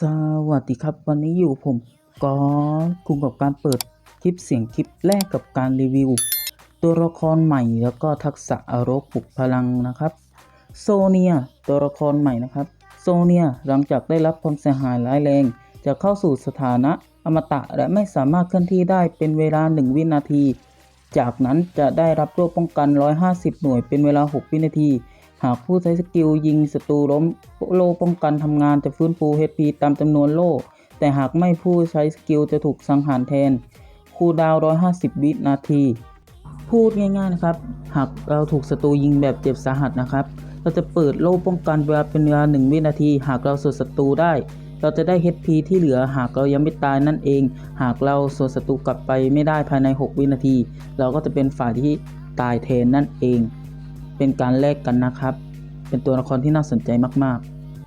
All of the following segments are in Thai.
สวัสดีครับ วันนี้อยู่ผมก็คุณกับการเปิดคลิปเสียงคลิปแรกกับการรีวิว ตัวละครใหม่แล้วก็ทักษะอารกปลุกพลังนะครับ โซเนียตัวละครใหม่นะครับ โซเนียหลังจากได้รับความเสียหายร้ายแรง จะเข้าสู่สถานะอมตะและไม่สามารถเคลื่อนที่ได้เป็นเวลา 1 วินาที จากนั้นจะได้รับโล่ป้องกัน 150 หน่วยเป็นเวลา 6 วินาที หากผู้ใช้สกิลยิงศัตรูล้มโล่ป้องกันทำงานจะฟื้นฟู HP ตามจำนวนโล่ แต่หากไม่ผู้ใช้สกิลจะถูกสังหารแทน คูดาว 150 วินาที พูดง่ายๆนะครับ หากเราถูกศัตรูยิงแบบเจ็บสาหัสนะครับ เราจะเปิดโล่ป้องกันเวลาเป็นเวลา 1 วินาที หากเราสวนศัตรูได้ เราจะได้ HP ที่เหลือหากเรายังไม่ตายนั่นเอง หากเราสวนศัตรูกลับไปไม่ได้ภายใน 6 วินาที เราก็จะเป็นฝ่ายที่ตายแทนนั่นเอง เป็นการแลกกันนะครับ เป็นตัวละครที่น่าสนใจมาก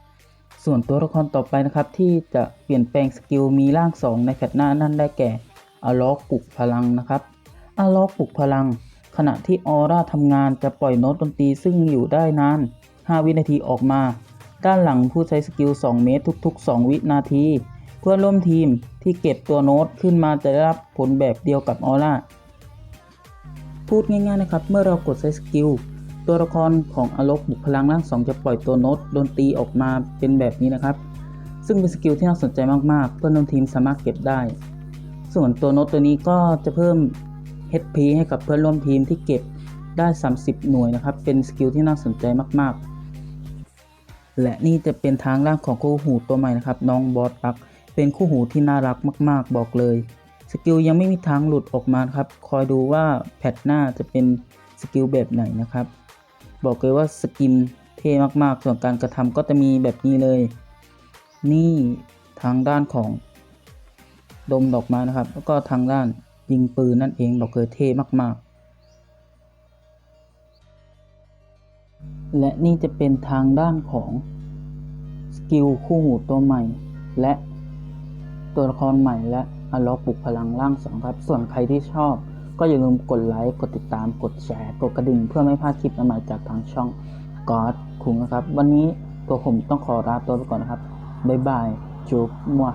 ๆ ส่วนตัวละครต่อไปนะครับที่จะเปลี่ยนแปลงสกิลมีร่าง 2 ในแพทหน้านั่นได้แก่อาล็อกปลุกพลังนะครับอาล็อกปลุกพลัง ขณะที่ออร่าทำงานจะปล่อยโน้ตดนตรีซึ่งอยู่ได้นาน 5 วินาทีออกมา ด้านหลังผู้ใช้สกิล 2 เมตรทุก ๆ 2 วินาที เพื่อนร่วมทีมที่เก็บตัวโน้ตขึ้นมาจะได้รับผลแบบเดียวกับออร่าพูดง่ายๆนะครับ เมื่อเรากดใช้สกิล ตัวละครของอารกบุกพลังร่างสองจะปล่อยตัวโน้ตดนตีออกมาเป็นแบบนี้นะครับ ซึ่งเป็นสกิลที่น่าสนใจมากๆ เพื่อนร่วมทีมสามารถเก็บได้ ส่วนตัวโน้ตตัวนี้ก็จะเพิ่ม HP ให้กับเพื่อนร่วมทีมที่เก็บได้ 30 หน่วยนะครับ เป็นสกิลที่น่าสนใจมากๆ และนี่จะเป็นทางล่างของคู่หูตัวใหม่นะครับ น้องบอสปัก เป็นคู่หูที่น่ารักมาก ๆ บอกเลย สกิลยังไม่มีทางหลุดออกมาครับ คอยดูว่าแพทหน้าจะเป็นสกิลแบบไหนนะครับ บอกเลยว่าสกินเท่มากๆ ส่วนการกระทำก็จะมีแบบนี้เลย นี่ทางด้านของดมดอกไม้นะครับ แล้วก็ทางด้านยิงปืนนั่นเองบอกเลยเท่มาก ๆ และนี่จะเป็นทางด้านของสกิลคู่หูตัวใหม่ และตัวละครใหม่และอล็อกปลุกพลังร่างสองครับ ส่วนใครที่ชอบ ก็อย่าลืมกดไลค์ กดติดตาม กดแชร์ กดกระดิ่ง เพื่อไม่พลาดคลิปใหม่จากทางช่องกอดคุงนะครับ วันนี้ตัวผมต้องขอลาตัวไปก่อนนะครับ บ๊ายบาย จุ๊บมัว